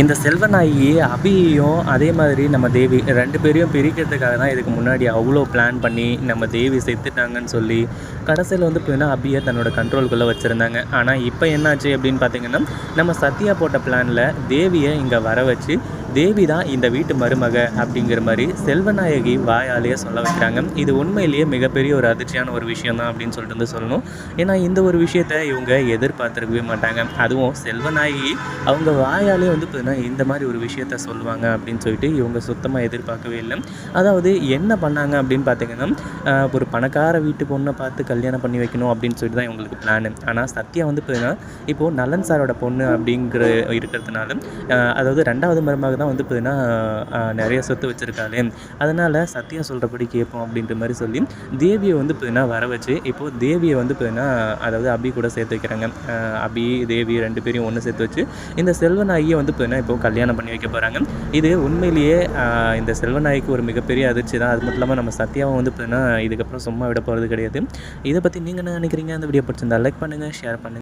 இந்த செல்வநாயி அபியையும் அதே மாதிரி நம்ம தேவி ரெண்டு பேரையும் பிரிக்கிறதுக்காக தான் இதுக்கு முன்னாடி அவ்வளோ பிளான் பண்ணி நம்ம தேவி செத்துட்டாங்கன்னு சொல்லி கடைசியில் வந்து பார்த்தீங்கன்னா அபியை தன்னோட கண்ட்ரோலுக்குள்ளே வச்சுருந்தாங்க. ஆனால் இப்போ என்னாச்சு அப்படின்னு பார்த்தீங்கன்னா நம்ம சத்யா போட்ட பிளானில் தேவியை இங்கே வர வச்சு தேவி தான் இந்த வீட்டு மருமக அப்படிங்கிற மாதிரி செல்வநாயகி வாயாலேயே சொல்ல வைக்கிறாங்க. இது உண்மையிலேயே மிகப்பெரிய ஒரு அதிர்ச்சியான ஒரு விஷயம் தான் அப்படின்னு சொல்லிட்டு வந்து சொல்லணும். ஏன்னா இந்த ஒரு விஷயத்த இவங்க எதிர்பார்த்துருக்கவே மாட்டாங்க. அதுவும் செல்வநாயகி அவங்க வாயாலே வந்து பார்த்தீங்கன்னா இந்த மாதிரி ஒரு விஷயத்த சொல்லுவாங்க அப்படின்னு சொல்லிட்டு இவங்க சுத்தமாக எதிர்பார்க்கவே இல்லை. அதாவது என்ன பண்ணாங்க அப்படின்னு பார்த்தீங்கன்னா ஒரு பணக்கார வீட்டு பொண்ணை பார்த்து கல்யாணம் பண்ணி வைக்கணும் அப்படின்னு சொல்லிட்டு தான் இவங்களுக்கு பிளான் ஆனால் சத்யா வந்து பார்த்தீங்கன்னா இப்போது நலன் சாரோட பொண்ணு அப்படிங்கிற இருக்கிறதுனால அதாவது ரெண்டாவது மருமக தான் வந்து பார்த்தீங்கன்னா நிறைய சொத்து வச்சுருக்காளே. அதனால் சத்யா சொல்கிறபடி கேட்போம் அப்படின்ற மாதிரி சொல்லி தேவியை வந்து பார்த்தீங்கன்னா வர வச்சு இப்போது தேவியை வந்து பார்த்தீங்கன்னா அதாவது அபி கூட சேர்த்து வைக்கிறாங்க. அபி தேவி ரெண்டு பேரையும் ஒன்று சேர்த்து வச்சு இந்த செல்வநாயியை வந்து பார்த்தீங்கன்னா இப்போ கல்யாணம் பண்ணி வைக்க போகிறாங்க இது உண்மையிலேயே இந்த செல்வநாய்க்கு ஒரு மிகப்பெரிய அதிர்ச்சி தான். அது மட்டும் இல்லாமல் நம்ம சத்யாவும் வந்து பார்த்தீங்கன்னா இதுக்கப்புறம் சும்மா விட போகிறது கிடையாது. இதை பற்றி நீங்கள் என்ன நினைக்கிறீங்க? அந்த வீடியோ பிடிச்சிருந்தா லைக் பண்ணுங்கள் ஷேர் பண்ணுங்கள்